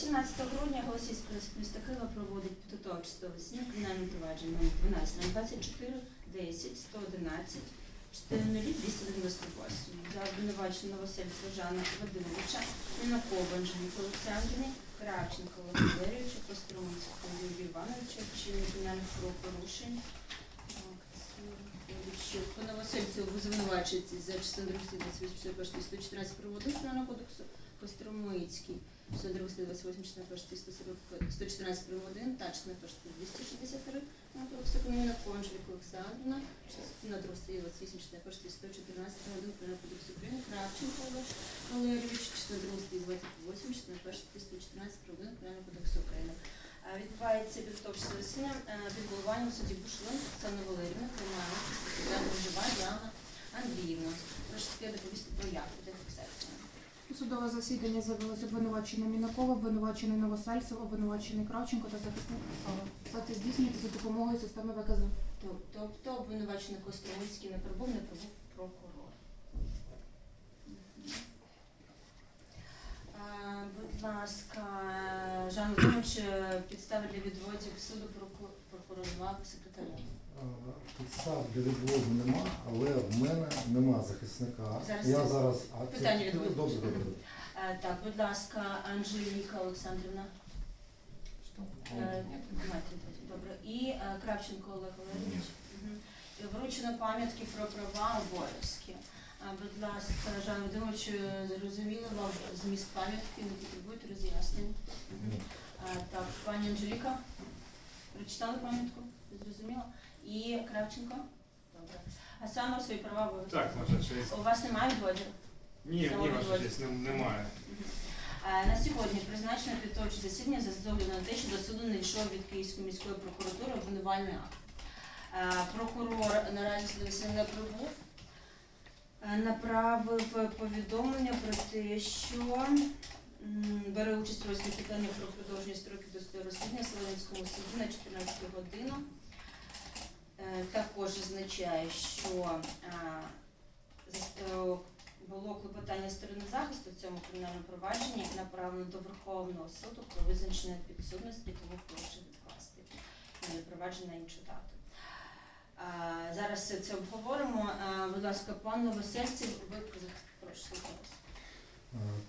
18 грудня Голосівська міста Києва проводить підготовче засідання кримінального провадження номер 12 на 24 10 111 4 298 за обвинувачення Новосельця Жана Вадимовича, Мінакова Анжеліка Олександрівни, Кравченка Валерійовича, Костроминського Юрія Івановича, вчинення кримінальних правопорушень. По Новосельцю звинувачується за частиною 28 114 проводив Кримінального кодексу, Костромицький, 128 114 прим. 1, та частина 263 на кодексу Кримінального Конжелік Олександрівна, частина 228 114 прим. 1 Кримінального кодексу України, Кравченко Валерійович, частина 228 частина 114 прим. 1 Кримінального кодексу України. Відбувається підготовче засідання е, під головуванням судді Бушлин Оксани Валерівни, приймає участь секретар Жива Діана Андріївна. Прошу таке доповісти про фіксації. Судове засідання з'явилось обвинувачений Мінакова, обвинувачений Новосельцев, обвинувачений Кравченко та захисник Косова. Це здійснюється за допомогою системи ВКЗ. Тобто обвинувачений Костромицький не прибув, не прибув прокурор. Будь ласка, Жан Володимирович, е, підстави для відводів суду проку- прокурора секретаря. Підстав для відводу нема, але в мене нема захисника. Зараз Я це зараз а це- питання відводу. Добре, добре. добре. Е, Так, будь ласка, Анжеліка Олександрівна. Е, Добре. І е, Кравченко Олег Валерійович. Мгм. І Вручено пам'ятки про права обов'язки. Будь ласка, Жан Володимирович, е, зрозуміли вам зміст пам'ятки, не потребують роз'яснень. Мгм. Так, пані Анжеліка, прочитали пам'ятку? Зрозуміло? І Кравченко? Добре. А саме свої права обов'язки? Так, ваша честь. У вас немає відводів? Ні, ні, ваша честь, нем- немає. Е, На сьогодні призначено підготовче засідання за огляду на те, що до суду не йшов від Київської міської прокуратури обвинувальний акт. Е, Прокурор наразі до не прибув, Е, направив повідомлення про те, що бере участь у розгляді питання про продовження строків досудового розслідування в Солонському суді на 14 годину. Е, Також означає, що е, е, було клопотання сторони захисту в цьому кримінальному провадженні направлено до Верховного суду про визначення підсудності, тому прошу відкласти е, провадження іншу дату. Зараз це обговоримо. Будь ласка, пан Новосельцев, ви прошу. Е,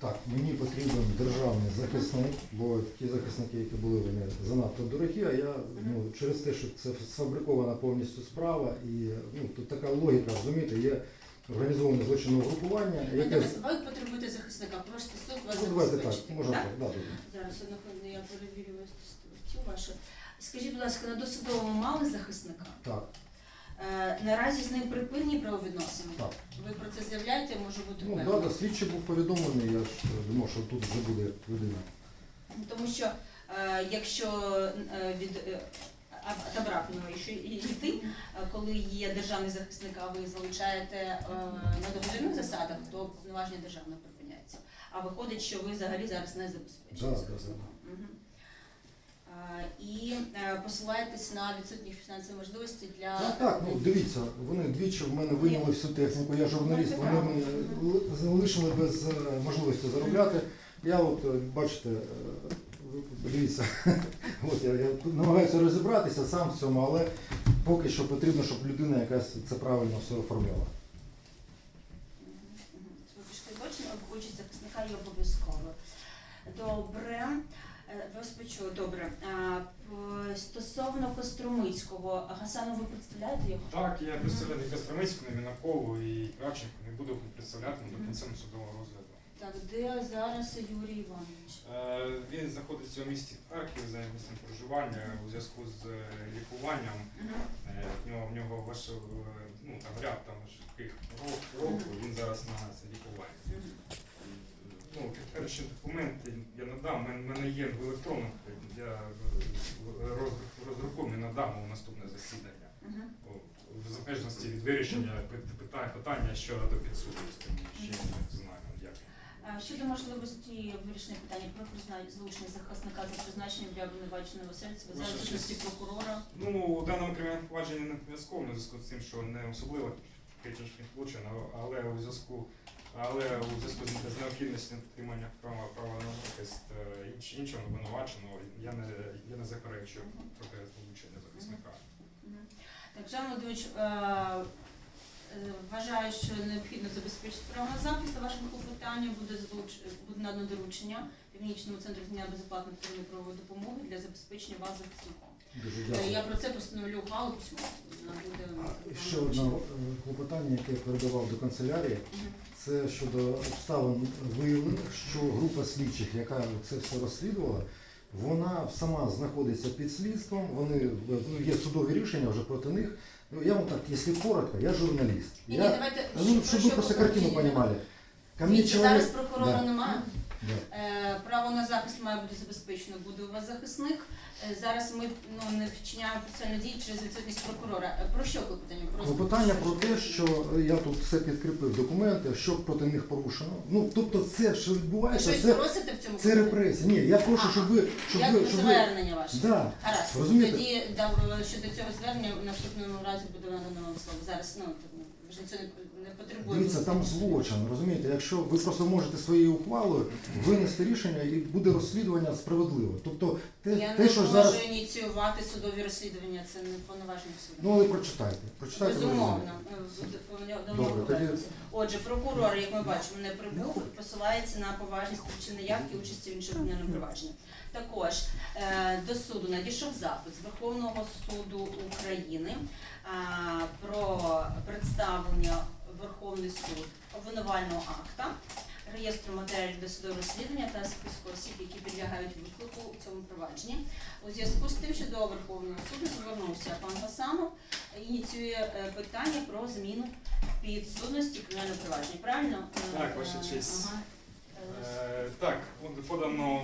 Так, мені потрібен державний захисник, бо ті захисники, які були, вони занадто дорогі, а я ну, через те, що це сфабрикована повністю справа, і ну, тут така логіка, розумієте, є організоване злочинне угрупування, Ну, яке. Ви потребуєте захисника, просите суд вас Ну, давайте так, забезпечити. можна так? так, да, добре. Зараз одну хвилину я перевірю вас цю вашу. Скажіть, будь ласка, на досудовому мали захисника? Так, Наразі з ним припинні правовідносини? так. Ви про це заявляєте, може бути Ну, да, да, слідчий був повідомлений, я ж е, думав, що тут вже буде людина. Тому що е, якщо е, від е, а- в нього і йти, е, коли є державний захисник, а ви залучаєте е, на добровільних засадах, то повноваження державне припиняється. А виходить, що ви взагалі зараз не забезпечуєте. Да, да, захисника. Мгм. І е, посилаєтесь на відсутність фінансової можливості для Так, так, ну дивіться, вони двічі в мене вийняли всю техніку, я журналіст, вони мене залишили без е, можливості заробляти. Я от, е, бачите, дивіться, от я, я намагаюся розібратися сам в цьому, але поки що потрібно, щоб людина якась це правильно все оформляла. Участь захисника є обов'язково. Добре. Вас почули, добре. А, Стосовно Костромицького, Гасану ви представляєте його? Так, я представляю Костромицьку, Мінакову і Кравченко не буду представляти до кінця судового розгляду. Так, де зараз Юрій Іванович? Е, Він знаходиться у місті Харків за місцем проживання у зв'язку з е, лікуванням. Е, В нього в нього ваш е, ну там ряд там таких року. Він зараз на це лікування. Ну, підтверджені документи я надам. У мене- в мене є в електронних, я роз- роздрукований надам у наступне засідання. В залежності від вирішення пит- питання щодо підсудності. Ще не. Дякую. А, Щодо можливості вирішення питання про признання залучення захисника за призначенням для обвинуваченого серця за Ваша прокурора. Ну, у даному кримінальному провадженні не обов'язково зв'язку з тим, що не особливо критичний злочин, але у зв'язку але у зв'язку з необхідністю отримання права права на захист е, іншого обвинуваченого, я не, я не заперечую проти залучення захисника. Так, Жан Володимирович, е, е, вважаю, що необхідно забезпечити право на захист. Вашому клопотанню буде злуч... буде надано доручення Північному центру знання безоплатної вторинної правової допомоги для забезпечення вас захисником. Дуже Е, дякую. Я про це постановлю і Ще одне е, клопотання, яке я передавав до канцелярії, це щодо обставин виявлених, що група слідчих, яка це все розслідувала, вона сама знаходиться під слідством, вони ну, є судові рішення вже проти них. Ну, я вам так, якщо коротко, я журналіст. Ні, ні, давайте, ну, щоб ви просто картину хотіли? понимали. Ко мне Дивіться, человек... зараз прокурора Да. немає. Да. Е, Право на захист має бути забезпечено. Буде у вас захисник. Е, Зараз ми ну, не вчиняємо процесуальні дії через відсутність прокурора. Е, Про що клопотання? Просто Клопотання про те, що я тут все підкріпив документи, що проти них порушено. Ну, тобто це, що Ви відбувається, щось це, просите в цьому це репресія. Ні, я прошу, щоб ви... Щоб Як ви, щоб ви... звернення ваше? Да. Гаразд. Розумієте? Тоді да, щодо цього звернення в наступному разі буде надано вам слово. Зараз ну не, не. Дивіться, там злочин, розумієте? Якщо ви просто можете своєю ухвалою винести рішення і буде розслідування справедливо. Тобто те, Я те не що можу зараз. ініціювати судові розслідування, це не повноваження суду. Ну але прочитайте. Прочитайте. Безумовно, давно Добре, тоді- Отже, прокурор, як ми бачимо, не прибув, посилається на поважність причини явки участі в іншому кримінальному провадженні. Також е, до суду надійшов запит з Верховного суду України про представлення Верховний суд обвинувального акта, реєстру матеріалів досудового розслідування та списку осіб, які підлягають виклику у цьому провадженні. У зв'язку з тим, що до Верховного суду звернувся пан Гасанов, ініціює е, питання про зміну підсудності кримінального провадження. Правильно? Так, ваша честь. Ага. Е, Е, Так, подано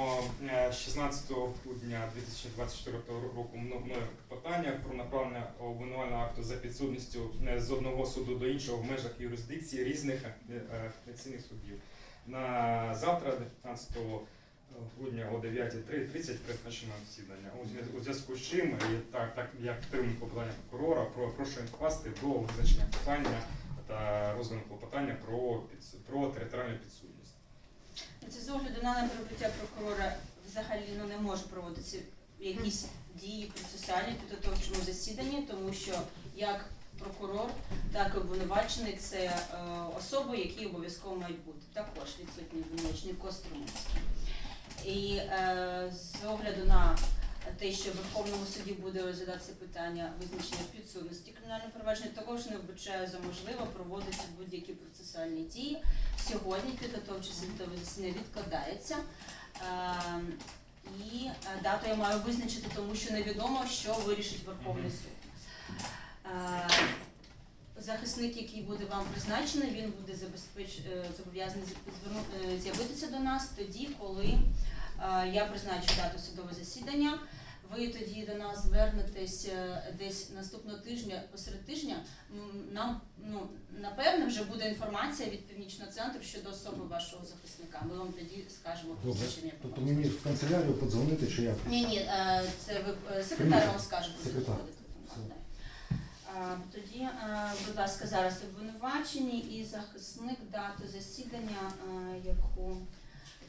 е, 16 грудня 2024 року мно- мною питання про направлення обвинувального акту за підсудністю е, з одного суду до іншого в межах юрисдикції різних е, е, апеляційних судів. На завтра, 15 грудня о 9.30 призначено засідання. У зв'язку з чим, і так, так як підтримую клопотання прокурора, про- прошу відкласти до визначення питання та розгляду клопотання про, про територіальну підсудність. Це з огляду на неприбуття прокурора взагалі ну, не може проводитися якісь дії процесуальні підготовчому засіданні, тому що як прокурор, так і обвинувачений це е, особи, які обов'язково мають бути. Також відсутні обвинувачений Костромовський. І е, з огляду на те, що в Верховному суді буде розглядатися питання визначення підсудності кримінального провадження, також не вбачаю за можливо проводити будь-які процесуальні дії. Сьогодні підготовче світове засідання відкладається. Е, і е, дату я маю визначити, тому що невідомо, що вирішить Верховний суд. Е, Захисник, який буде вам призначений, він буде е, зобов'язаний з'явитися до нас тоді, коли я призначу дату судового засідання. Ви тоді до нас звернетесь е, десь наступного тижня, посеред тижня. Нам ну напевне вже буде інформація від північного центру щодо особи вашого захисника. Ми вам тоді скажемо Добре. значення. Тобто мені в канцелярію подзвонити чи як? Ні, ні, е, це ви е, секретар вам скаже, Секретар. Тоді, будь ласка, зараз обвинувачені і захисник дату засідання, яку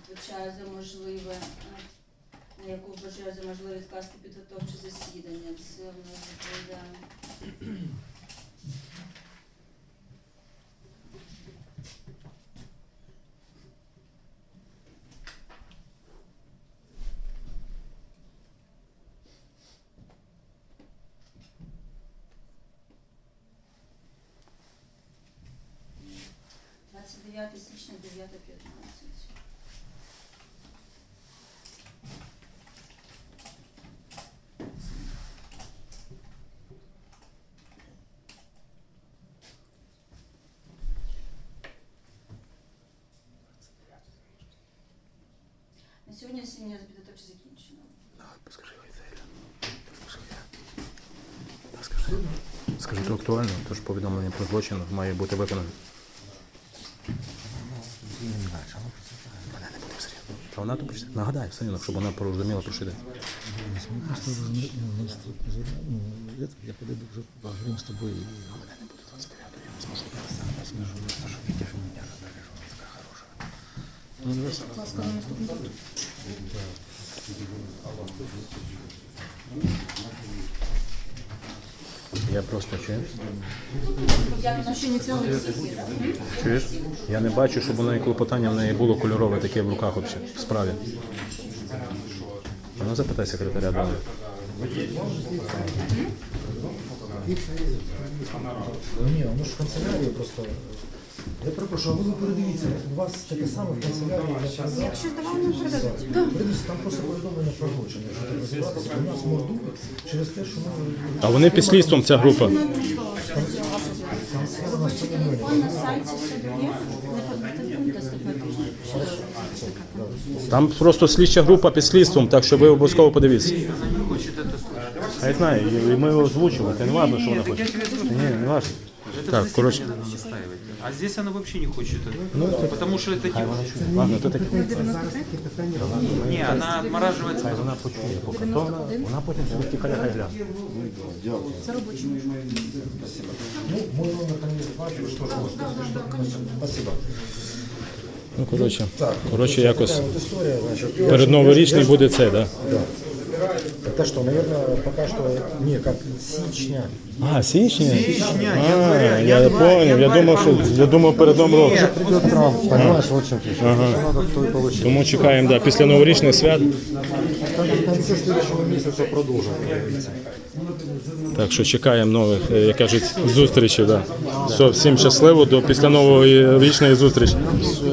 вбачаю за можливе, на яку вважаю за можливе відкласти підготовче засідання. Це в нас буде – 29 січня, 9.15. Сьогодні засідання підготовче закінчено. Скажи, то актуально, тож повідомлення про злочин має бути виконане. Та вона то прочитає. Нагадай все одно, щоб вона порозуміла, про що йде. Мы просто уже, ну, ну, нас тут, ну, это, я подойду уже поговорим с тобой. и- Ну, давай. Будь ласка, на наступний суд. Я просто чуєш? Чуєш? Я не бачу, щоб у неї клопотання в неї було кольорове таке в руках взагалі, в справі. А ну запитай секретаря далі. Ну ні, воно ж в канцелярії просто. Я перепрошую, а ви передивіться, у вас таке саме в канцелярії. Якщо здавали, не передадуть. Передивіться, там просто повідомлення про злочин. Якщо треба розібратися, у нас мордують через те, що ми... А вони під слідством ця група. Телефон на сайті суду є? Не телефон доступний щодо захисника. Там просто слідча група під слідством, так що ви обов'язково подивіться. А я знаю, і ми його озвучили, це не важливо, що вона хоче. Ні, не важливо. Так, коротше, А здесь она вообще не хочет это. Потому что это вона чує. Ладно, то таке. Не, она отмораживается. Хай вона почує поки. То вона, вона потім собі втікає, хай гляне. Це робочий. Ну, мой номер там є, бачу, що ж. Спасибо. Ну, коротше, коротше, якось перед новорічний буде це, так? Да. Это что, наверное, пока что не как січня. А, січня? Січня, А, января, я январь, понял, я думав, що я думав перед новим роком. Придет Трамп, понимаешь, вот в чем фишка. Что надо, то и получить. Тому чекаємо, да, після новорічних свят. Там в конце следующего месяца продолжим. Так що чекаємо нових, е, як кажуть, зустрічей. Да. Все, всім щасливо до після нової річної зустрічі.